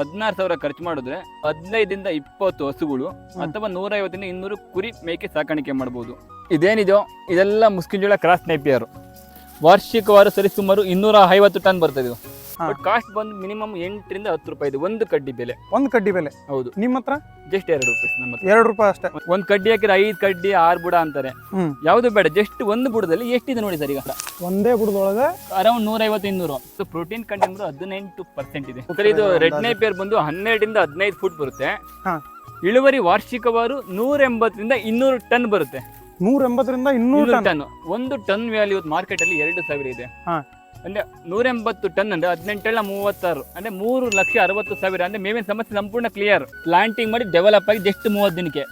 ಹದಿನಾರು ಸಾವಿರ ಖರ್ಚು ಮಾಡಿದ್ರೆ ಹದಿನೈದರಿಂದ ಇಪ್ಪತ್ತು ಹಸುಗಳು ಅಥವಾ ನೂರೈವತ್ತರಿಂದ ಇನ್ನೂರು ಕುರಿ ಮೇಕೆ ಸಾಕಾಣಿಕೆ ಮಾಡ್ಬೋದು. ಇದೇನಿದೆಯೋ? ಇದೆಲ್ಲ ಮುಸ್ಕಿಂಜೋಳ ಕ್ರಾಸ್ ನೈಪಿಯರು ವಾರ್ಷಿಕವಾರು ಸರಿಸುಮಾರು ಇನ್ನೂರ ಐವತ್ತು ಟನ್ ಬರ್ತದೆ ಇದು. ಬಟ್ ಕಾಸ್ಟ್ ಬಂದು ಮಿನಿಮಮ್ ಎಂಟರಿಂದ ಹತ್ತು ರೂಪಾಯಿ ಇದೆ ಒಂದು ಕಡ್ಡಿ ಬೆಲೆ. ಒಂದು ಕಡ್ಡಿ ಬೆಲೆ. ಹೌದು. ನಿಮ್ಮ ಹತ್ರ? ಜಸ್ಟ್ ಎರಡು ರೂಪಾಯಿ ನಮ್ಮ ಹತ್ರ. ಎರಡು ರೂಪಾಯಿ ಅಷ್ಟೇ. ಒಂದು ಕಡ್ಡಿ ಹಾಕಿದ್ರೆ ಐದು ಕಡ್ಡಿ ಆರು ಬುಡ ಅಂತಾರೆ. ಹ್ಮ್. ಯಾವುದು ಬೇಡ ಜಸ್ಟ್ ಒಂದು ಬುಡದಲ್ಲಿ ಎಷ್ಟಿದೆ ನೋಡಿ ಸರ್ ಈಗ. ಒಂದೇ ಬುಡದೊಳಗೆ ಅರೌಂಡ್ ನೂರೈವತ್ತು ಇನ್ನೂರು ಸೊ ಪ್ರೋಟೀನ್ ಕಂಟೆಂಟ್ ಹದಿನೆಂಟು ಪರ್ಸೆಂಟ್ ಇದೆ. ಸರ್ ಇದು ರೆಡ್ ನೇಪಿಯರ್ ಬಂದು ಹನ್ನೆರಡರಿಂದ ಹದಿನೈದು ಫುಟ್ ಬರುತ್ತೆ. ಹಾ. ಇಳುವರಿ ವಾರ್ಷಿಕವಾರು ನೂರ ಎಂಬತ್ತರಿಂದ ಇನ್ನೂರು ಟನ್ ಬರುತ್ತೆ. ನೂರ ಎಂಬತ್ತರಿಂದ ಇನ್ನೂರು ಟನ್. ಟನ್. ಒಂದು ಟನ್ ವ್ಯಾಲ್ಯೂ ಮಾರ್ಕೆಟ್ ಅಲ್ಲಿ ಎರಡು ಸಾವಿರ ಇದೆ. ಹಾ. ಅಂದ್ರೆ ನೂರ ಎಂಬತ್ತು ಟನ್ ಅಂದ್ರೆ ಹದಿನೆಂಟೆಲ್ಲ ಮೂವತ್ತಾರು. ಅಂದ್ರೆ ಮೂರು ಲಕ್ಷ ಅರವತ್ತು ಸಾವಿರ. ಅಂದ್ರೆ ಮೇವಿನ ಸಮಸ್ಯೆ ಸಂಪೂರ್ಣ ಕ್ಲಿಯರ್ ಪ್ಲಾಂಟಿಂಗ್ ಮಾಡಿ ಡೆವಲಪ್ ಆಗಿ ಜಸ್ಟ್ ಮೂವತ್ತು ದಿನಕ್ಕೆ.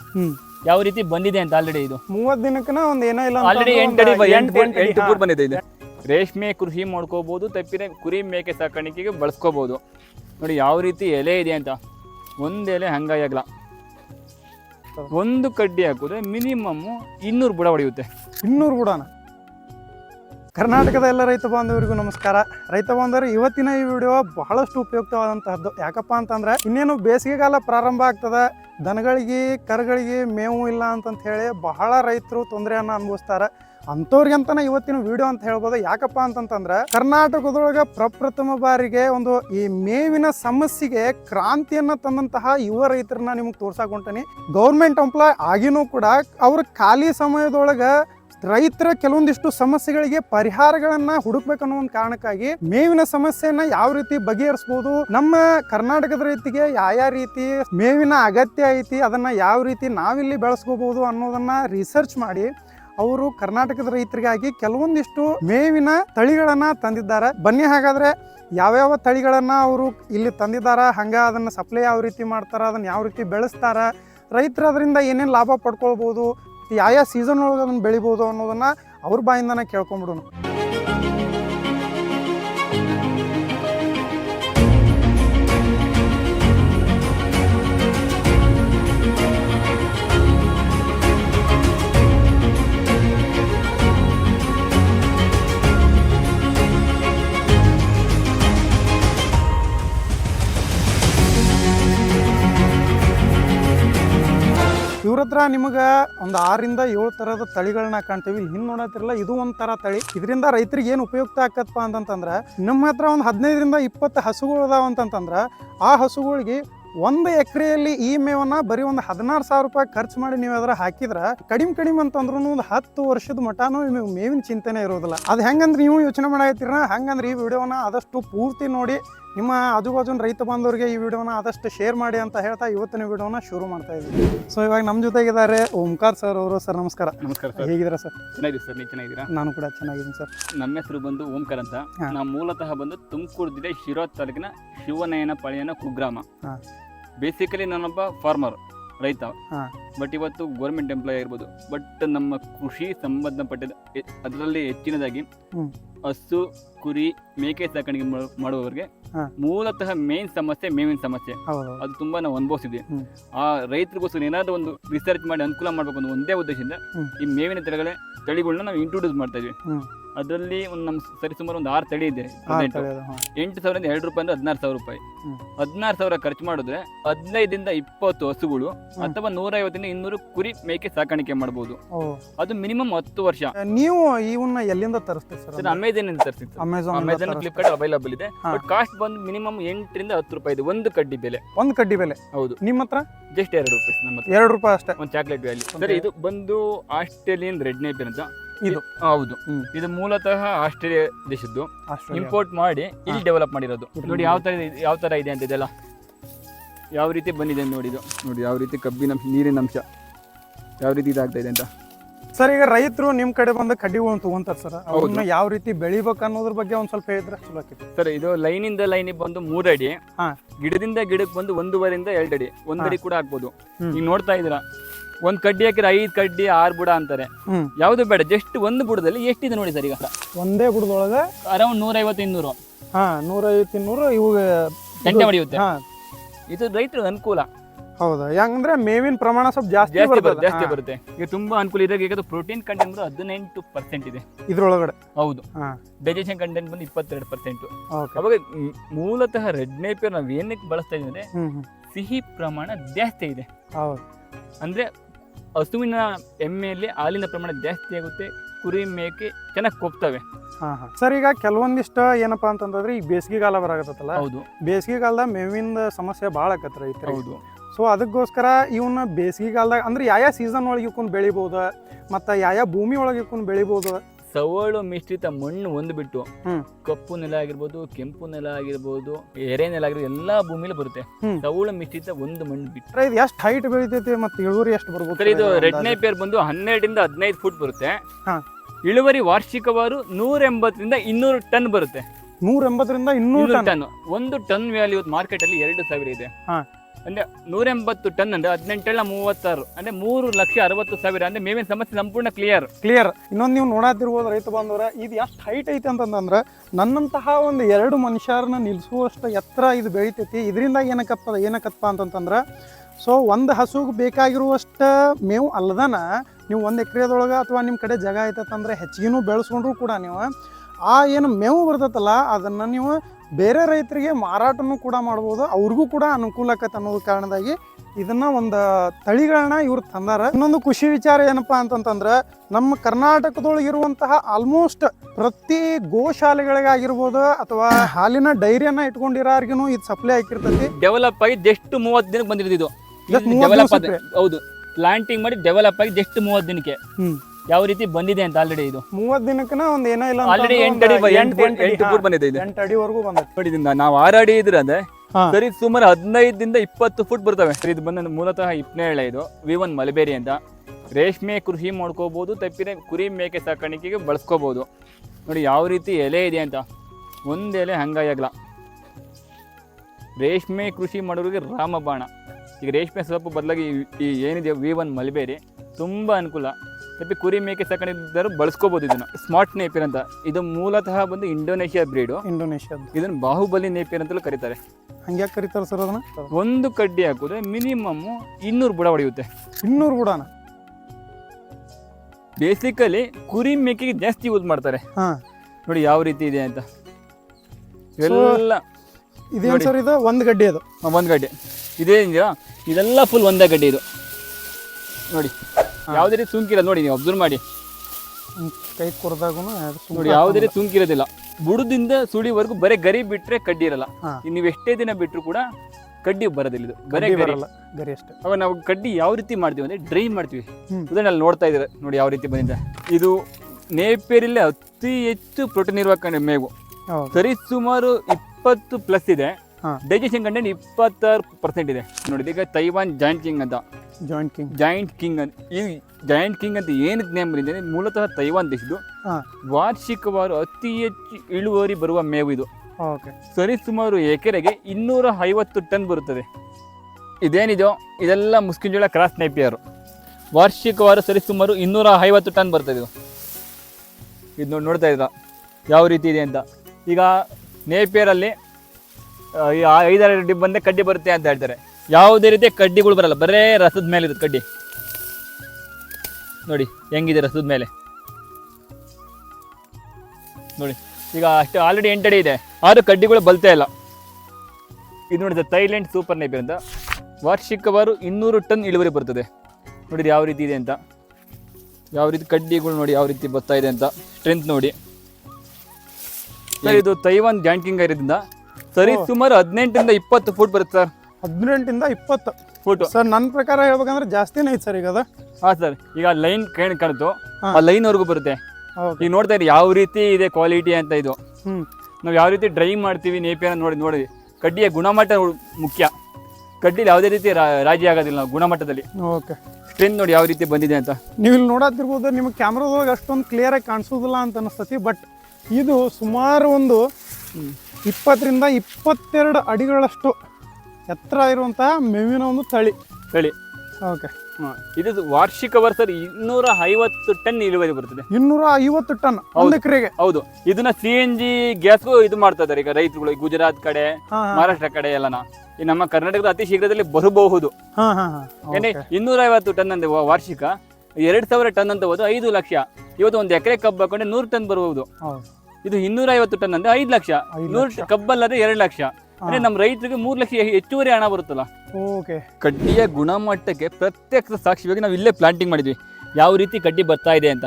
ಯಾವ ರೀತಿ ಬಂದಿದೆ ಅಂತ ಆಲ್ರೆಡಿ ಇದು? ಮೂವತ್ತು ದಿನಕ್ಕನ ಒಂದು ಏನೋ ಇಲ್ಲ ಆಲ್ರೆಡಿ ಎಂಟು. ಬಂದಿದೆ ಇದು. ರೇಷ್ಮೆ ಕೃಷಿ ಮಾಡ್ಕೋಬಹುದು ತಪ್ಪಿದೆ ಕುರಿ ಮೇಕೆ ಸಾಕಾಣಿಕೆಗೆ ಬಳಸ್ಕೋಬೋದು. ನೋಡಿ ಯಾವ ರೀತಿ ಎಲೆ ಇದೆ ಅಂತ. ಒಂದು ಎಲೆ ಹಂಗಾಯಾಗ್ಲಾ ಒಂದು ಕಡ್ಡಿ ಹಾಕಿದ್ರೆ ಮಿನಿಮಮ್ ಇನ್ನೂರು ಬುಡ ಹೊಡೆಯುತ್ತೆ ಇನ್ನೂರು ಬುಡಾನ? ಕರ್ನಾಟಕದ ಎಲ್ಲ ರೈತ ಬಾಂಧವರಿಗೂ ನಮಸ್ಕಾರ. ರೈತ ಬಾಂಧವರು, ಇವತ್ತಿನ ಈ ವಿಡಿಯೋ ಬಹಳಷ್ಟು ಉಪಯುಕ್ತವಾದಂತಹದ್ದು. ಯಾಕಪ್ಪ ಅಂತಂದ್ರೆ, ಇನ್ನೇನು ಬೇಸಿಗೆಗಾಲ ಪ್ರಾರಂಭ ಆಗ್ತದ. ದನಗಳಿಗೆ, ಕರುಗಳಿಗೆ ಮೇವು ಇಲ್ಲ ಅಂತಂತ ಹೇಳಿ ಬಹಳ ರೈತರು ತೊಂದರೆಯನ್ನ ಅನುಭವಿಸ್ತಾರೆ. ಅಂಥವ್ರಿಗಂತನ ಇವತ್ತಿನ ವಿಡಿಯೋ ಅಂತ ಹೇಳ್ಬೋದು. ಯಾಕಪ್ಪ ಅಂತಂತಂದ್ರೆ, ಕರ್ನಾಟಕದೊಳಗೆ ಪ್ರಪ್ರಥಮ ಬಾರಿಗೆ ಒಂದು ಈ ಮೇವಿನ ಸಮಸ್ಯೆಗೆ ಕ್ರಾಂತಿಯನ್ನ ತಂದಂತಹ ಯುವ ರೈತರನ್ನ ನಿಮ್ಗೆ ತೋರ್ಸಾಕೊಂಟನಿ ಗೌರ್ಮೆಂಟ್ ಎಂಪ್ಲಾಯ್ ಆಗಿನೂ ಕೂಡ ಅವ್ರ ಖಾಲಿ ಸಮಯದೊಳಗ ರೈತರ ಕೆಲವೊಂದಿಷ್ಟು ಸಮಸ್ಯೆಗಳಿಗೆ ಪರಿಹಾರಗಳನ್ನ ಹುಡುಕ್ಬೇಕನ್ನೋ ಒಂದು ಕಾರಣಕ್ಕಾಗಿ ಮೇವಿನ ಸಮಸ್ಯೆಯನ್ನ ಯಾವ ರೀತಿ ಬಗೆಹರಿಸಬಹುದು ನಮ್ಮ ಕರ್ನಾಟಕದ ರೈತಿಗೆ ಯಾವ ರೀತಿ ಮೇವಿನ ಅಗತ್ಯ ಐತಿ, ಅದನ್ನ ಯಾವ ರೀತಿ ನಾವಿಲ್ಲಿ ಬೆಳೆಸ್ಕೋಬಹುದು ಅನ್ನೋದನ್ನ ರಿಸರ್ಚ್ ಮಾಡಿ ಅವರು ಕರ್ನಾಟಕದ ರೈತರಿಗಾಗಿ ಕೆಲವೊಂದಿಷ್ಟು ಮೇವಿನ ತಳಿಗಳನ್ನ ತಂದಿದ್ದಾರೆ. ಬನ್ನಿ ಹಾಗಾದ್ರೆ ಯಾವ್ಯಾವ ತಳಿಗಳನ್ನ ಅವರು ಇಲ್ಲಿ ತಂದಿದ್ದಾರೆ, ಹಂಗ ಅದನ್ನ ಸಪ್ಲೈ ಯಾವ ರೀತಿ ಮಾಡ್ತಾರ, ಅದನ್ನ ಯಾವ ರೀತಿ ಬೆಳೆಸ್ತಾರ, ರೈತರು ಅದರಿಂದ ಏನೇನು ಲಾಭ ಪಡ್ಕೊಳ್ಬೋದು ಯಾವ ಯಾವ ಸೀಸನ್ ಒಳಗೆ ಅದನ್ನ ಬೆಳಿಬೋದು ಅನ್ನೋದನ್ನ ಅವ್ರ ಬಾಯಿಂದನೇ ಕೇಳ್ಕೊಂಬಿಡೋಣ ಹತ್ರ ನಿಮಗೆ ಒಂದು ಆರರಿಂದ ಏಳು ಥರದ ತಳಿಗಳನ್ನ ಕಾಣ್ತೀವಿ. ಇಲ್ಲಿ ನೋಡತ್ತಿರಲ್ಲ, ಇದು ಒಂದು ಥರ ತಳಿ. ಇದರಿಂದ ರೈತರಿಗೆ ಏನು ಉಪಯುಕ್ತ ಆಕತ್ತಪ್ಪ ಅಂತಂತಂದ್ರೆ, ನಮ್ಮ ಹತ್ರ ಒಂದು ಹದಿನೈದರಿಂದ ಇಪ್ಪತ್ತು ಹಸುಗಳು ಅದಾವ ಅಂತಂತಂದ್ರೆ, ಆ ಹಸುಗಳಿಗೆ ಒಂದು ಎಕರೆಯಲ್ಲಿ ಈ ಮೇವನ್ನ ಬರೀ ಒಂದು ಹದಿನಾರು ಸಾವಿರ ರೂಪಾಯಿ ಖರ್ಚು ಮಾಡಿ ನೀವು ಅದರ ಹಾಕಿದ್ರೆ, ಕಡಿಮೆ ಕಡಿಮೆ ಅಂತಂದ್ರೂ ಒಂದು ಹತ್ತು ವರ್ಷದ ಮಟಾನು ನಿಮಗೆ ಮೇವಿನ ಚಿಂತನೆ ಇರೋದಿಲ್ಲ. ಅದು ಹೆಂಗಂದ್ರೆ ನೀವು ಯೋಚನೆ ಮಾಡಾಕತ್ತೀರ? ಹಂಗಂದ್ರೆ ಈ ವಿಡಿಯೋನ ಆದಷ್ಟು ಪೂರ್ತಿ ನೋಡಿ ನಿಮ್ಮ ಆಜುಬಾಜುನ ರೈತ ಬಾಂಧವರಿಗೆ ಈ ವಿಡಿಯೋನ ಆದಷ್ಟು ಶೇರ್ ಮಾಡಿ ಅಂತ ಹೇಳ್ತಾ ಇವತ್ತಿನ ವಿಡಿಯೋನ ಶುರು ಮಾಡ್ತಾ ಇದ್ದೀವಿ ಸೊ ಇವಾಗ ನಮ್ಮ ಜೊತೆಗಿದ್ದಾರೆ ಓಂಕಾರ್ ಸರ್ ಅವರು. ಸರ್ ನಮಸ್ಕಾರ. ನಮಸ್ಕಾರ ಸರ್ ಹೇಗಿದ್ದೀರಾ ಸರ್ ಚೆನ್ನಾಗಿದೆ ಸರ್ ನೀವು ಚೆನ್ನಾಗಿದ್ದೀರಾ? ನಾನು ಕೂಡ ಚೆನ್ನಾಗಿದ್ದೀನಿ ಸರ್ ನಮ್ಮ ಹೆಸರು ಬಂದು ಓಂಕಾರ್ ಅಂತ. ನಾವು ಮೂಲತಃ ಬಂದು ತುಮಕೂರು ಜಿಲ್ಲೆ ಶಿರೋದ್ ತಾಲೂಕಿನ ಶಿವನಯನ ಪಾಳ್ಯನ ಕುಗ್ರಾಮ. ಬೇಸಿಕಲಿ ನಾನೊಬ್ಬ ಫಾರ್ಮರ್ ರೈತ. ಬಟ್ ಇವತ್ತು ಗೌರ್ಮೆಂಟ್ ಎಂಪ್ಲಾಯ್ ಇರ್ಬೋದು ಬಟ್ ನಮ್ಮ ಕೃಷಿ ಸಂಬಂಧಪಟ್ಟ ಅದರಲ್ಲಿ ಹೆಚ್ಚಿನದಾಗಿ. ಹಸು ಕುರಿ ಮೇಕೆ ಸಾಕಾಣಿಕೆ ಮಾಡು- ಮಾಡುವವರಿಗೆ ಹಾ. ಮೂಲತಃ ಮೇನ್ ಸಮಸ್ಯೆ ಮೇವಿನ ಸಮಸ್ಯೆ ಹೌದು ಅದು ತುಂಬಾ ನಾವು ಅನುಭವಿಸಿದ್ವಿ ಹ್ಮ್. ಆ ರೈತರಿಗೋಸ್ಕರ ಏನಾದ್ರು ಒಂದು ರಿಸರ್ಚ್ ಮಾಡಿ ಅನುಕೂಲ ಮಾಡಬೇಕು ಅನ್ನೋ ಒಂದೇ ಉದ್ದೇಶದಿಂದ ಹ್ಮ್. ಈ ಮೇವಿನ ತಳಿಗಳೇ ತಳಿಗಳನ್ನ ನಾವು ಇಂಟ್ರೊಡ್ಯೂಸ್ ಮಾಡ್ತಾ ಇದ್ವಿ ಹ್ಮ್. ಅದರಲ್ಲಿ ಒಂದು ನಮ್ಮ ಸರಿಸುಮಾರು ಒಂದು ಆರು ತಳಿ ಇದೆ ಎಂಟು ಸಾವಿರದಿಂದ ಎರಡು ರೂಪಾಯಿ ಅಂದ್ರೆ ಹದಿನಾರು ಸಾವಿರ ರೂಪಾಯಿ. ಹದಿನಾರು ಸಾವಿರ ಖರ್ಚು ಮಾಡಿದ್ರೆ ಹದಿನೈದಿಂದ ಇಪ್ಪತ್ತು ಹಸುಗಳು ಅಥವಾ ನೂರೈವತ್ತರಿಂದ ಇನ್ನೂರು ಕುರಿ ಮೇಕೆ ಸಾಕಾಣಿಕೆ ಮಾಡಬಹುದು ಅದು ಮಿನಿಮಮ್ ಹತ್ತು ವರ್ಷ. ನೀವು ಇವನ್ನ ಎಲ್ಲಿಂದ ತರಿಸ್ತೀವಿ ಸರ್? ಅಮೆಝಾನ್ ಇಂದ ತರಿಸ್ತೀವಿ ಅಮೆಝಾನ್ ಫ್ಲಿಪ್ಕಾರ್ಟ್ ಅವೈಲಬಲ್ ಇದೆ. ಬಟ್ ಕಾಸ್ಟ್ ಬಂದು ಮಿನಿಮಮ್ ಎಂಟರಿಂದ ಹತ್ತು ರೂಪಾಯಿ ಇದೆ ಒಂದು ಕಡ್ಡಿ ಬೆಲೆ. ಒಂದು ಕಡ್ಡಿ ಬೆಲೆ. ಹೌದು. ನಿಮ್ಮ ಹತ್ರ? ಜಸ್ಟ್ ಎರಡು ರೂಪಾಯಿ ನಮ್ಮ. ಎರಡು ರೂಪಾಯಿ ಅಷ್ಟೇ. ಒಂದು ಚಾಕ್ಲೇಟ್ ವ್ಯಾಲಿ ಸರಿ ಸರ್ ಇದು ಬಂದು ಆಸ್ಟ್ರೇಲಿಯನ್ ರೆಡ್ ನೇಪಿಯರ್ ಅಂತ. ಇದು. ಹೌದು. ಇದು ಮೂಲತಃ ಆಸ್ಟ್ರೇಲಿಯಾ ದೇಶದ್ದು. ಇಂಪೋರ್ಟ್ ಮಾಡಿ ಇಲ್ಲಿ ಡೆವಲಪ್ ಮಾಡಿರೋದು. ನೋಡಿ ಯಾವ ತರ ಇದೆ- ಯಾವ ತರ ಇದೆ ಅಂತ ಇದೆಲ್ಲ. ಯಾವ ರೀತಿ ಬಂದಿದೆ ನೋಡಿ ಇದು. ನೋಡಿ ಯಾವ ರೀತಿ ಕಬ್ಬಿನಂಶ ನೀರಿನ ಅಂಶ. ಯಾವ ರೀತಿ ಇದಾಗ್ತಾ ಇದೆ ಅಂತ. ಸರ್ ಈಗ ರೈತರು ನಿಮ್ ಕಡೆ ಬಂದು ಕಡ್ಡಿಗಳನ್ನ ತಗೊಂತಾರೆ ಸರ್. ಅವನ್ನ ಯಾವ ರೀತಿ ಬೆಳಿಬೇಕು ಅನ್ನೋದ್ರ ಬಗ್ಗೆ ಒಂದ್ ಸ್ವಲ್ಪ ಹೇಳಿದ್ರೆ ಚಲೋ ಆಕೈತಿ ಸರ್ ಇದು ಲೈನಿಂದ ಲೈನಿಗೆ ಬಂದು ಮೂರಡಿ ಅಡಿ ಗಿಡದಿಂದ ಗಿಡಕ್ಕೆ ಬಂದು ಒಂದೂವರೆಯಿಂದ ಎರಡು ಅಡಿ ಒಂದಡಿ ಕೂಡ ಆಗ್ಬೋದು. ಈಗ ನೋಡ್ತಾ ಇದ್ದೀರಾ? ಒಂದ್ ಕಡ್ಡಿ ಹಾಕಿದ್ರೆ ಐದ್ ಕಡ್ಡಿ ಆರ್ ಬುಡ ಅಂತಾರೆ. ಹ್ಮ್. ಯಾವುದು ಬೇಡ ಜಸ್ಟ್ ಒಂದು ಬುಡದಲ್ಲಿ ಎಷ್ಟಿದೆ ನೋಡಿ ಸರ್ ಈಗ. ಒಂದೇ ಬುಡದೊಳಗ ಅರೌಂಡ್ ನೂರೈವತ್ತು ಇನ್ನೂರು. ಹಾ ನೂರೈವತ್ತು ಇನ್ನೂರು ಇವು ಗಂಟೆ ಹೊಡೆಯುತ್ತೆ ಹಾ. ಇದು ರೈತರ ಅನುಕೂಲ. ಹೌದಾ? ಯಾಕಂದ್ರೆ ಮೇವಿನ ಪ್ರಮಾಣ ಸ್ವಲ್ಪ ಜಾಸ್ತಿ ಜಾಸ್ತಿ ಬರುತ್ತೆ ಬರ್ತದೆ ಜಾಸ್ತಿ ಬರುತ್ತೆ. ಈಗ ತುಂಬಾ ಅನುಕೂಲ ಇದೆ ಈಗ ಪ್ರೋಟೀನ್ ಕಂಟೆಂಟ್ ಬಂದು ಹದಿನೆಂಟು ಪರ್ಸೆಂಟ್ ಇದೆ. ಇದ್ರೊಳಗಡೆ? ಹೌದು. ಹಾ. ಡೈಜೆಷನ್ ಕಂಟೆಂಟ್ ಬಂದು ಇಪ್ಪತ್ತೆರಡು ಪರ್ಸೆಂಟ್ ಓಕೆ ಅವಾಗ ಮ್- ಮೂಲತಃ ರೆಡ್ ನೇಪಿಯರ್ ನಾವು ಏನಕ್ಕೆ ಬಳಸ್ತಾ ಇದ್ದೀವಿ ಅಂದ್ರೆ ಹ್ಮ್ ಹ್ಮ್. ಸಿಹಿ ಪ್ರಮಾಣ ಜಾಸ್ತಿ ಇದೆ. ಹೌದು. ಅಂದ್ರೆ ಹಸುವಿನ ಎಮ್ಮೆಯಲ್ಲಿ ಹಾಲಿನ ಪ್ರಮಾಣ ಜಾಸ್ತಿ ಆಗುತ್ತೆ ಕುರಿ ಮೇಕೆ ಚೆನ್ನಾಗಿ ಕೊಪ್ತವೆ. ಹಾ ಹಾ. ಸರ್ ಈಗ ಕೆಲವೊಂದಿಷ್ಟು ಏನಪ್ಪಾ ಅಂತಂದ್ರೆ ಈಗ ಬೇಸಿಗೆಗಾಲ ಬರಾಕತ್ತಲ್ಲ? ಹೌದು. ಬೇಸಿಗೆಗಾಲದಾಗ ಮೇವಿನ ಸಮಸ್ಯೆ ಭಾಳ ಈ ರೈತರಿಗೆ. ಹೌದು. ಸೊ ಅದಕ್ಕೋಸ್ಕರ ಇವನ್ನ ಬೇಸಿಗೆಗಾಲದಾಗ ಅಂದ್ರೆ ಯಾವ ಸೀಸನ್ ಒಳಗೆ ಇಕ್ಕೊಂಡು ಬೆಳಿಬೋದು ಮತ್ತು ಯಾವ ಭೂಮಿ ಒಳಗೆ ಇಕ್ಕೊಂಡು ಬೆಳಿಬೋದು? ಸವಳು ಮಿಶ್ರಿತ ಮಣ್ಣು ಒಂದು ಬಿಟ್ಟು ಕಪ್ಪು ನೆಲ ಆಗಿರ್ಬೋದು ಕೆಂಪು ನೆಲ ಆಗಿರ್ಬೋದು ಎರೆ ನೆಲ ಆಗಿರ್ಬೋದು ಎಲ್ಲಾ ಭೂಮಿಲಿ ಬರುತ್ತೆ. ಸವಳು ಮಿಶ್ರಿತ ಒಂದು ಮಣ್ಣು ಬಿಟ್ಟು ಸರ್ ಇದು ಎಷ್ಟು ಹೈಟ್ ಬೆಳಿತೈತಿ ಮತ್ತೆ ಇಳುವರಿ ಎಷ್ಟು ಬರ್ಬೋದು ಸರ್ ಇದು ರೆಡ್ನೇ? ನೇಪಿಯರ್ ಬಂದು ಹನ್ನೆರಡರಿಂದ ಹದಿನೈದು ಫುಟ್ ಬರುತ್ತೆ ಹಾ. ಇಳುವರಿ ವಾರ್ಷಿಕವಾರು ನೂರ ಎಂಬತ್ತರಿಂದ ಇನ್ನೂರು ಟನ್ ಬರುತ್ತೆ ನೂರ ಎಂಬತ್ತರಿಂದ ಇನ್ನೂರು ಇನ್ನೂರು ಟನ್ ಟನ್ ಒಂದು ಟನ್ ವ್ಯಾಲ್ಯೂ ಇವತ್ತು ಮಾರ್ಕೆಟ್ ಅಲ್ಲಿ ಎರಡು ಸಾವಿರ ಇದೆ ಹಾ. ಅಂದ್ರೆ ನೂರೆಂಬತ್ತು ಟನ್ ಅಂದ್ರೆ ಹದಿನೆಂಟೆಲ್ಲ ಮೂವತ್ತಾರು. ಅಂದ್ರೆ ಮೂರು ಲಕ್ಷ ಅರವತ್ತು ಸಾವಿರ. ಅಂದ್ರೆ ಮೇವಿನ ಸಮಸ್ಯೆ ಸಂಪೂರ್ಣ ಕ್ಲಿಯರ್ ಕ್ಲಿಯರ್ ಇನ್ನೊಂದು ನೀವು ನೋಡಾತಿರ್ಬೋದು ರೈತ ಬಾಂಧವರ, ಇದು ಎಷ್ಟು ಹೈಟ್ ಐತೆ ಅಂತಂದ್ರೆ ನನ್ನಂತಹ ಒಂದು ಎರಡು ಮನುಷ್ಯರನ್ನ ನಿಲ್ಲಿಸುವಷ್ಟು ಎತ್ತರ ಇದು ಬೆಳಿತೈತಿ. ಇದರಿಂದ ಏನಕ್ಕಪ್ಪ ಏನಕ್ಕಪ್ಪ ಅಂತಂತಂದ್ರೆ ಸೊ ಒಂದು ಹಸುಗೆ ಬೇಕಾಗಿರುವಷ್ಟು ಮೇವು ಅಲ್ಲದನ, ನೀವು ಒಂದು ಎಕರೆದೊಳಗೆ ಅಥವಾ ನಿಮ್ಮ ಕಡೆ ಜಾಗ ಐತಂದ್ರೆ ಹೆಚ್ಚಿಗೆನೂ ಬೆಳೆಸ್ಕೊಂಡ್ರು ಕೂಡ ನೀವು. ಆ ಏನು ಮೇವು ಬರ್ತೈತಲ್ಲ ಅದನ್ನು ನೀವು ಬೇರೆ ರೈತರಿಗೆ ಮಾರಾಟನೂ ಕೂಡ ಮಾಡ್ಬೋದು. ಅವ್ರಿಗೂ ಕೂಡ ಅನುಕೂಲ ಆಕತ್ತೆ ಅನ್ನೋದು ಕಾರಣದಾಗಿ ಇದನ್ನ ಒಂದು ತಳಿಗಳನ್ನ ಇವ್ರು ತಂದಾರ. ಇನ್ನೊಂದು ಖುಷಿ ವಿಚಾರ ಏನಪ್ಪಾ ಅಂತಂತಂದ್ರೆ ನಮ್ಮ ಕರ್ನಾಟಕದೊಳಗಿರುವಂತಹ ಆಲ್ಮೋಸ್ಟ್ ಪ್ರತಿ ಗೋಶಾಲೆಗಳಿಗಾಗಿರ್ಬೋದು ಅಥವಾ ಹಾಲಿನ ಡೈರಿಯನ್ನ ಇಟ್ಕೊಂಡಿರೋರ್ಗೂ ಇದು ಸಪ್ಲೈ ಆಗಿರ್ತೈತಿ ಡೆವಲಪ್ ಆಗಿ ಜಸ್ಟ್ ಮೂವತ್ತು ದಿನಕ್ಕೆ ಬಂದಿರೋದು ಇದು. ಡೆವಲಪ್? ಹೌದು. ಪ್ಲಾಂಟಿಂಗ್ ಮಾಡಿ ಡೆವಲಪ್ ಆಗಿ ಜಸ್ಟ್ ಮೂವತ್ತು ದಿನಕ್ಕೆ. ಯಾವ ರೀತಿ ಬಂದಿದೆ ಅಂತ ಆಲ್ರೆಡಿ ಇದು? ಮೂವತ್ತು ದಿನಕ್ಕನ ಒಂದ್ ಏನೋ ಇಲ್ಲ ಆಲ್ರೆಡಿ ಎಂಟು ಅಡಿ ಎಂಟು ಎಂಟು ಎಂಟು ಫುಟ್ ಬಂದಿದೆ ಇದು. ಎಂಟು ಅಡಿವರೆಗೂ ಬಂದೈತಿ ನೋಡಿ ಇದನ್ನ ನಾವು ಆರು ಅಡಿ ಇದ್ರೆ ಅಂದ್ರೆ. ಸರಿ ಸುಮಾರು ಹದಿನೈದಿಂದ ಇಪ್ಪತ್ತು ಫುಟ್ ಬರ್ತವೆ. ಸರಿ ಇದು ಬಂದ ಮೂಲತಃ ಇಪ್ಪನೇಳೆ ಇದು ವಿ ಒನ್ ಮಲಬೇರಿ ಅಂತ. ರೇಷ್ಮೆ ಕೃಷಿ ಮಾಡ್ಕೋಬಹುದು ತಪ್ಪಿದ್ರೆ ಕುರಿ ಮೇಕೆ ಸಾಕಾಣಿಕೆಗೆ ಬಳಸ್ಕೋಬಹುದು ನೋಡಿ ಯಾವ ರೀತಿ ಎಲೆ ಇದೆ ಅಂತ. ಒಂದು ಎಲೆ ಹಂಗಾಯಾಗಲ್ಲ ರೇಷ್ಮೆ ಕೃಷಿ ಮಾಡೋರಿಗೆ ರಾಮಬಾಣ. ಈಗ ರೇಷ್ಮೆ ಸ್ವಲ್ಪ ಬದಲಾಗಿ ಈ- ಈ ಏನಿದೆ ವಿ ಒನ್ ಮಲಬೇರಿ ತುಂಬ ಅನುಕೂಲ. ತಪ್ಪಿ ಕುರಿ ಮೇಕೆ ಸಾಕಾಣಿಕೆದಾರರು ಬಳಸ್ಕೋಬಹುದು ಇದನ್ನ. ಸ್ಮಾರ್ಟ್ ನೇಪಿರ್ ಅಂತ. ಇದು ಮೂಲತಃ ಬಂದು ಇಂಡೋನೇಷಿಯಾ ಬ್ರೀಡು ಇಂಡೋನೇಷ್ಯಾ ಇದನ್ನ ಬಾಹುಬಲಿ ನೇಪಿರ್ ಅಂತಲೂ ಕರೀತಾರೆ. ಹಂಗ್ಯಾಕ್ ಕರೀತಾರ ಸರ್ ಅದನ್ನ? ಒಂದು ಕಡ್ಡಿ ಹಾಕಿದ್ರೆ ಮಿನಿಮಮ್ ಇನ್ನೂರು ಬುಡ ಹೊಡೆಯುತ್ತೆ ಇನ್ನೂರು ಬುಡನ? ಬೇಸಿಕಲಿ ಕುರಿ ಮೇಕೆಗೆ ಜಾಸ್ತಿ ಯೂಸ್ ಮಾಡ್ತಾರೆ. ಹಾ. ನೋಡಿ ಯಾವ ರೀತಿ ಇದೆ ಅಂತ. ಎಲ್ಲ ಇದೇನು ಸರ್ ಇದು? ಒಂದು ಗಡ್ಡೆ ಅದು. ಒಂದು ಗಡ್ಡೆ. ಇದೇನಿದೆಯಾ ಇದೆಲ್ಲ ಫುಲ್ ಒಂದೇ ಗಡ್ಡೆ ಇದು. ನೋಡಿ. ಯಾವುದೇ ರೀತಿ ಸುಂಕಿಲ್ಲ ನೋಡಿ ನೀವು ಅಬ್ಸರ್ವ್ ಮಾಡಿ. ಕೈ ಕೊರ್ದಾಗೂ ನೋಡಿ ಯಾವುದೇ ರೀತಿ ಸುಂಕಿರೋದಿಲ್ಲ ಬುಡದಿಂದ ಸುಳಿವರೆಗೂ ಬರೀ ಗರಿ ಬಿಟ್ರೆ ಕಡ್ಡಿ ಇರಲ್ಲ. ನೀವು ಎಷ್ಟೇ ದಿನ ಬಿಟ್ಟರು ಕೂಡ ಕಡ್ಡಿ ಬರೋದಿಲ್ಲ ಇದು. ಬರೀ ಗರಿ. ಗರಿ ಅಷ್ಟೇ. ಅವಾಗ ನಾವು ಕಡ್ಡಿ ಯಾವ ರೀತಿ ಮಾಡ್ತೀವಿ ಅಂದ್ರೆ ಡ್ರೈನ್ ಮಾಡ್ತೀವಿ. ಅದನ್ನ ಉದಾಹರಣೆ ಅಲ್ಲಿ ನೋಡ್ತಾ ಇದ್ದಾರೆ? ನೋಡಿ ಯಾವ ರೀತಿ ಬಂದಿದೆ. ಇದು ನೇಪೇರಿಲ್ಲೇ ಅತಿ ಹೆಚ್ಚು ಪ್ರೋಟೀನ್ ಇರುವ ಕಂಡೆ ಮೇವು. ಸರಿ ಸುಮಾರು ಇಪ್ಪತ್ತು ಪ್ಲಸ್ ಇದೆ. ಡೈಜೆಷನ್ ಕಂಟೆಂಟ್ ಇಪ್ಪತ್ತಾರು ಪರ್ಸೆಂಟ್ ಇದೆ. ನೋಡಿ ಈಗ ತೈವಾನ್ ಜಾಯಿಂಟ್ ಕಿಂಗ್ ಅಂತ. ಜಾಯಿಂಟ್ ಕಿಂಗ್ ಜಾಯಿಂಟ್ ಕಿಂಗ್ ಅಂತ ಈ ಜಾಯಿಂಟ್ ಕಿಂಗ್ ಅಂತ ಏನು ನೇಮ್ ಬಂದಿದೆ ಮೂಲತಃ ತೈವಾನ್ ದೇಶದ್ದು ಹಾ. ವಾರ್ಷಿಕವಾರು ಅತಿ ಹೆಚ್ಚು ಇಳುವರಿ ಬರುವ ಮೇವು ಇದು. ಓಕೆ ಸರಿ ಸುಮಾರು ಎಕರೆಗೆ ಇನ್ನೂರ ಐವತ್ತು ಟನ್ ಬರುತ್ತದೆ. ಇದೇನಿದೆಯೋ ಇದೆಲ್ಲ ಮುಸ್ಕಿಂಜೋಳ ಕ್ರಾಸ್ ನೇಪಿಯರು ವಾರ್ಷಿಕವಾರು ಸರಿ ಸುಮಾರು ಇನ್ನೂರ ಐವತ್ತು ಟನ್ ಬರ್ತದೆ ಇದು. ಇದು ನೋಡಿ ನೋಡ್ತಾ ಇದ್ದ ಯಾವ ರೀತಿ ಇದೆ ಅಂತ. ಈಗ ನೇಪಿಯರಲ್ಲಿ ಐದಾರು ಡಿ ಬಂದೆ ಕಡ್ಡಿ ಬರುತ್ತೆ ಅಂತ ಹೇಳ್ತಾರೆ. ಯಾವುದೇ ರೀತಿಯ ಕಡ್ಡಿಗಳು ಬರಲ್ಲ. ಬರೇ ರಸದ ಮೇಲೆ ಇದು ಕಡ್ಡಿ. ನೋಡಿ ಹೆಂಗಿದೆ ರಸದ ಮೇಲೆ? ನೋಡಿ ಈಗ ಅಷ್ಟು ಆಲ್ರೆಡಿ ಎಂಟಡಿ ಇದೆ. ಆದರೂ ಕಡ್ಡಿಗಳು ಬಲ್ತೇ ಇಲ್ಲ. ಇದು ನೋಡಿದ ಥೈಲ್ಯಾಂಡ್ ಸೂಪರ್ ನೈಬರ್ ಅಂತ. ವಾರ್ಷಿಕವಾರು ಇನ್ನೂರು ಟನ್ ಇಳುವರಿ ಬರ್ತದೆ. ನೋಡಿದ್ರೆ ಯಾವ ರೀತಿ ಇದೆ ಅಂತ. ಯಾವ ರೀತಿ ಕಡ್ಡಿಗಳು ನೋಡಿ ಯಾವ ರೀತಿ ಬರ್ತಾ ಇದೆ ಅಂತ. ಸ್ಟ್ರೆಂತ್ ನೋಡಿ. ಸರ್ ಇದು ತೈವಾನ್ ಜಾಯಿಂಟಿಂಗ್ ಆಗಿರೋದ್ರಿಂದ ಸರಿ ಸುಮಾರು ಹದಿನೆಂಟರಿಂದ ಇಪ್ಪತ್ತು ಫುಟ್ ಬರುತ್ತೆ ಸರ್. ಹದಿನೆಂಟಿಂದ ಇಪ್ಪತ್ತು. ಫುಟ್ ಸರ್ ನನ್ನ ಪ್ರಕಾರ ಹೇಳ್ಬೇಕಂದ್ರೆ ಜಾಸ್ತಿನೇ ಐತೆ ಸರ್ ಈಗ ಅದು. ಹಾಂ ಸರ್ ಈಗ ಲೈನ್ ಕೇಳಿ ಕರೆದು ಆ ಲೈನ್ ಲೈನ್ವರೆಗೂ ಬರುತ್ತೆ. ಈಗ ನೋಡ್ತಾ ಇರಿ ಯಾವ ರೀತಿ ಇದೆ ಕ್ವಾಲಿಟಿ ಅಂತ ಇದು. ಹ್ಞೂ ನಾವು ಯಾವ ರೀತಿ ಡ್ರೈ ಮಾಡ್ತೀವಿ ನೇಪಿಯನ್ನ ನೋಡಿ ನೋಡಿ. ಕಡ್ಡಿಯ ಗುಣಮಟ್ಟ ಮುಖ್ಯ. ಕಡ್ಡಿಲಿ ಯಾವುದೇ ರೀತಿ ರಾ- ರಾಜಿ ಆಗೋದಿಲ್ಲ ನಾವು ಗುಣಮಟ್ಟದಲ್ಲಿ. ಓಕೆ. ಸ್ಟ್ರೆಂತ್ ನೋಡಿ ಯಾವ ರೀತಿ ಬಂದಿದೆ ಅಂತ. ನೀವು ಇಲ್ಲಿ ನೋಡತ್ತಿರ್ಬೋದು ನಿಮಗೆ ಕ್ಯಾಮ್ರಾದೊಳಗೆ ಅಷ್ಟೊಂದು ಕ್ಲಿಯರಾಗಿ ಕಾಣಿಸೋದಿಲ್ಲ ಅಂತ ಅನಿಸ್ತತಿ ಬಟ್ ಇದು ಸುಮಾರು ಒಂದು ಇಪ್ಪತ್ತರಿಂದ ಇಪ್ಪತ್ತೆರಡು ಅಡಿಗಳಷ್ಟು ಎತ್ತರ ಇರುವಂತಹ ಮೇವಿನ ಒಂದು ತಳಿ. ತಳಿ. ಓಕೆ. ಇದು ವಾರ್ಷಿಕ ವರ್ಷದ ಇನ್ನೂರ ಐವತ್ತು ಟನ್ ಇಳುವರಿ ಬರ್ತದೆ. ಇನ್ನೂರ ಐವತ್ತು ಟನ್ ಒಂದು ಎಕರೆಗೆ. ಹೌದು. ಇದನ್ನ ಸಿ ಎನ್ ಜಿ ಗ್ಯಾಸ್ಗೂ ಇದು ಮಾಡ್ತಾ ಇದ್ದಾರೆ ಈಗ ರೈತರುಗಳು ಗುಜರಾತ್ ಕಡೆ ಮಹಾರಾಷ್ಟ್ರ ಕಡೆ ಎಲ್ಲನ. ಈ ನಮ್ಮ ಕರ್ನಾಟಕದ ಅತಿ ಶೀಘ್ರದಲ್ಲಿ ಬರಬಹುದು. ಇನ್ನೂರ ಐವತ್ತು ಟನ್ ಅಂದ್ರೆ ವಾರ್ಷಿಕ ಎರಡ್ ಸಾವಿರ ಟನ್ ಅಂತ ಹೋದ್ರೆ ಐದು ಲಕ್ಷ. ಇವತ್ತು ಒಂದು ಎಕರೆ ಕಬ್ಬು ಹಾಕೊಂಡ್ರೆ ನೂರು ಟನ್ ಬರಬಹುದು. ಇದು ಇನ್ನೂರ ಐವತ್ತು ಟನ್ ಅಂದ್ರೆ ಐದು ಲಕ್ಷ. ನೂರ್ ಕಬ್ಬಲ್ಲದೆ ಎರಡು ಲಕ್ಷ. ಅಂದ್ರೆ ನಮ್ಮ ರೈತರಿಗೆ ಮೂರ್ ಲಕ್ಷ ಹೆಚ್ಚುವರಿ ಹಣ ಬರುತ್ತಲ್ಲ? ಓಕೆ. ಕಡ್ಡಿಯ ಗುಣಮಟ್ಟಕ್ಕೆ ಪ್ರತ್ಯಕ್ಷ ಸಾಕ್ಷಿಯಾಗಿ ನಾವು ಇಲ್ಲೇ ಪ್ಲಾಂಟಿಂಗ್ ಮಾಡಿದ್ವಿ. ಯಾವ ರೀತಿ ಕಡ್ಡಿ ಬರ್ತಾ ಇದೆ ಅಂತ.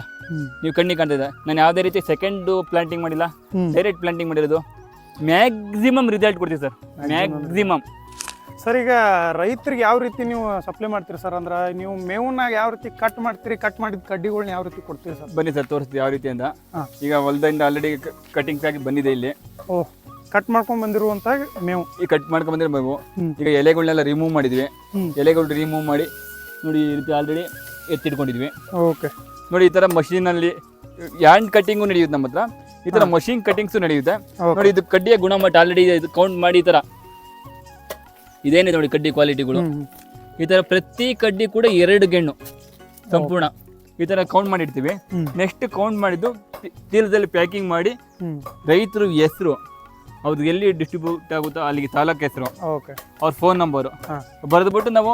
ನೀವು ಕಣ್ಣಿಗೆ ಇದೆ ನಾನು ಯಾವುದೇ ರೀತಿ ಸೆಕೆಂಡ್ ಪ್ಲಾಂಟಿಂಗ್ ಮಾಡಿಲ್ಲ ಡೈರೆಕ್ಟ್ ಪ್ಲಾಂಟಿಂಗ್ ಮಾಡಿರೋದು. ಮ್ಯಾಕ್ಸಿಮಮ್ ರಿಸಲ್ಟ್ ಕೊಡ್ತೀವಿ ಸರ್. ಮ್ಯಾಕ್ಸಿಮಮ್ ಸರ್ ಈಗ ರೈತರಿಗೆ ಯಾವ ರೀತಿ ನೀವು ಸಪ್ಲೈ ಮಾಡ್ತೀರಿ ಸರ್? ಅಂದ್ರೆ ನೀವು ಮೇವನ್ನ ಯಾವ ರೀತಿ ಕಟ್ ಮಾಡ್ತೀರಿ? ಕಟ್ ಮಾಡಿದ ಕಡ್ಡಿಗಳನ್ನ ಯಾವ ರೀತಿ ಕೊಡ್ತೀರಿ ಸರ್? ಬನ್ನಿ ಸರ್ ತೋರಿಸ್ತೀವಿ ಯಾವ ರೀತಿ ಅಂತ. ಈಗ ಹೊಲದಿಂದ ಆಲ್ರೆಡಿ ಕಟಿಂಗ್ಸ್ ಆಗಿ ಬಂದಿದೆ ಇಲ್ಲಿ. ಓ. ಕಟ್ ಮಾಡ್ಕೊಂಡ್ ಬಂದಿರುವಂತ ಮೇವು. ಈ ಕಟ್ ಮಾಡ್ಕೊಂಡ್ ಬಂದಿರೋ ಮೇವು. ಈಗ ಎಲೆಗಳನ್ನೆಲ್ಲ ರಿಮೂವ್ ಮಾಡಿದ್ವಿ. ಎಲೆಗಳು ರಿಮೂವ್ ಮಾಡಿ ನೋಡಿ ಈ ರೀತಿ ಆಲ್ರೆಡಿ ಎತ್ತಿಟ್ಕೊಂಡಿದ್ವಿ. ಓಕೆ. ನೋಡಿ ಈ ತರ ಮಷೀನಲ್ಲಿ ಹ್ಯಾಂಡ್ ಕಟಿಂಗು ನಡೆಯುತ್ತೆ ನಮ್ಮ ಹತ್ರ. ಈ ತರ ಮಷೀನ್ ಕಟ್ಟಿಂಗ್ಸು ನಡೆಯುತ್ತೆ. ನೋಡಿ ಇದು ಕಡ್ಡಿಯ ಗುಣಮಟ್ಟ ಆಲ್ರೆಡಿ ಇದು ಕೌಂಟ್ ಮಾಡಿ ಈ ತರ. ಇದೇನಿದೆ ನೋಡಿ ಕಡ್ಡಿ ಕ್ವಾಲಿಟಿಗಳು ಈ ತರ ಪ್ರತಿ ಕಡ್ಡಿ ಕೂಡ ಎರಡು ಗೆಣ್ಣು ಸಂಪೂರ್ಣ. ಈ ತರ ಕೌಂಟ್ ಮಾಡಿರ್ತೀವಿ. ನೆಕ್ಸ್ಟ್ ಕೌಂಟ್ ಮಾಡಿದ್ದು ಚೀಲದಲ್ಲಿ ಪ್ಯಾಕಿಂಗ್ ಮಾಡಿ ರೈತರು ಹೆಸರು. ಅವ್ರಿಗೆ ಎಲ್ಲಿ ಡಿಸ್ಟ್ರಿಬ್ಯೂಟ್ ಆಗುತ್ತೋ ಅಲ್ಲಿಗೆ ತಾಲೂಕು ಹೆಸರು. ಓಕೆ ಅವ್ರ ಫೋನ್ ನಂಬರು ಬರೆದ್ಬಿಟ್ಟು ನಾವು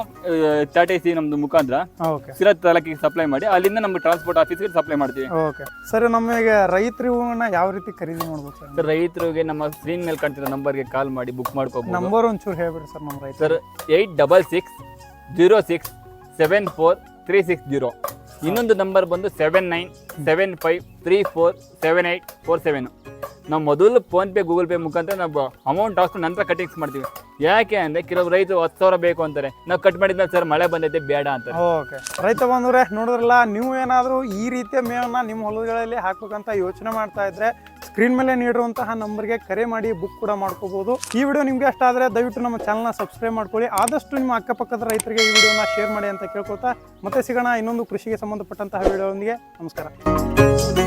ಟಾಟಾ ಸಿ ನಮ್ದು ಮುಖಾಂತರ ಸಿರಾಜ್ ತಾಲೂಕಿಗೆ ಸಪ್ಲೈ ಮಾಡಿ ಅಲ್ಲಿಂದ ನಮ್ಮ ಟ್ರಾನ್ಸ್ಪೋರ್ಟ್ ಆಫೀಸ್ಗೆ ಸಪ್ಲೈ ಮಾಡ್ತೀವಿ. ಓಕೆ ಸರ್ ನಮಗೆ ರೈತರು ಯಾವ ರೀತಿ ಖರೀದಿ ಮಾಡ್ಬೋದು ಸರ್ ಸರ್ ರೈತರಿಗೆ ನಮ್ಮ ಸ್ಕ್ರೀನ್ ಮೇಲೆ ಕಾಣ್ತಿರೋ ನಂಬರ್ಗೆ ಕಾಲ್ ಮಾಡಿ ಬುಕ್ ಮಾಡ್ಕೋಬಹುದು ನಂಬರ್ ಒಂಚೂರು ಹೇಳ್ಬಿಡಿ ಸರ್ ನಮ್ಮ ರೈತ sir eight double six zero six seven four three six zero ಇನ್ನೊಂದು ನಂಬರ್ ಬಂದು seven nine seven five three four seven eight four seven ನಾವು ಮೊದಲು ಫೋನ್ಪೇ ಗೂಗಲ್ ಪೇ ಮುಖಾಂತರ ನಾವು ಅಮೌಂಟ್ ಹಾಕ್ಸ್ಕೊಂಡು ನಂತರ ಕಟಿಂಗ್ಸ್ ಮಾಡ್ತೀವಿ. ಯಾಕೆ ಅಂದರೆ ಕೆಲವು ರೈತರು ಹತ್ತು ಸಾವಿರ ಬೇಕು ಅಂತಾರೆ. ನಾವು ಕಟ್ ಮಾಡಿದ್ರೆ ಸರ್ ಮಳೆ ಬಂದೈತೆ, ಬೇಡ ಅಂತ ಓಕೆ. ರೈತ ಬಂದವ್ರೆ ನೋಡಿದ್ರಲ್ಲ, ನೀವು ಏನಾದರೂ ಈ ರೀತಿಯ ಮೇವನ್ನ ನಿಮ್ಮ ಹೊಲಗಳಲ್ಲಿ ಹಾಕಬೇಕಂತ ಯೋಚನೆ ಮಾಡ್ತಾ ಇದ್ರೆ ಸ್ಕ್ರೀನ್ ಮೇಲೆ ನೀಡಿರುವಂತಹ ನಂಬರ್ಗೆ ಕರೆ ಮಾಡಿ ಬುಕ್ ಕೂಡ ಮಾಡ್ಕೋಬಹುದು ಈ ವಿಡಿಯೋ ನಿಮ್ಗೆ ಅಷ್ಟ ಆದರೆ ದಯವಿಟ್ಟು ನಮ್ಮ ಚಾನಲ್ನ ಸಬ್ಸ್ಕ್ರೈಬ್ ಮಾಡ್ಕೊಳ್ಳಿ. ಆದಷ್ಟು ನಿಮ್ಮ ಅಕ್ಕಪಕ್ಕದ ರೈತರಿಗೆ ಈ ವಿಡಿಯೋನ ಶೇರ್ ಮಾಡಿ ಅಂತ ಕೇಳ್ಕೊತಾ ಮತ್ತೆ ಸಿಗೋಣ ಇನ್ನೊಂದು ಕೃಷಿಗೆ ಸಂಬಂಧಪಟ್ಟಂತಹ ವಿಡಿಯೋದೊಂದಿಗೆ ನಮಸ್ಕಾರ.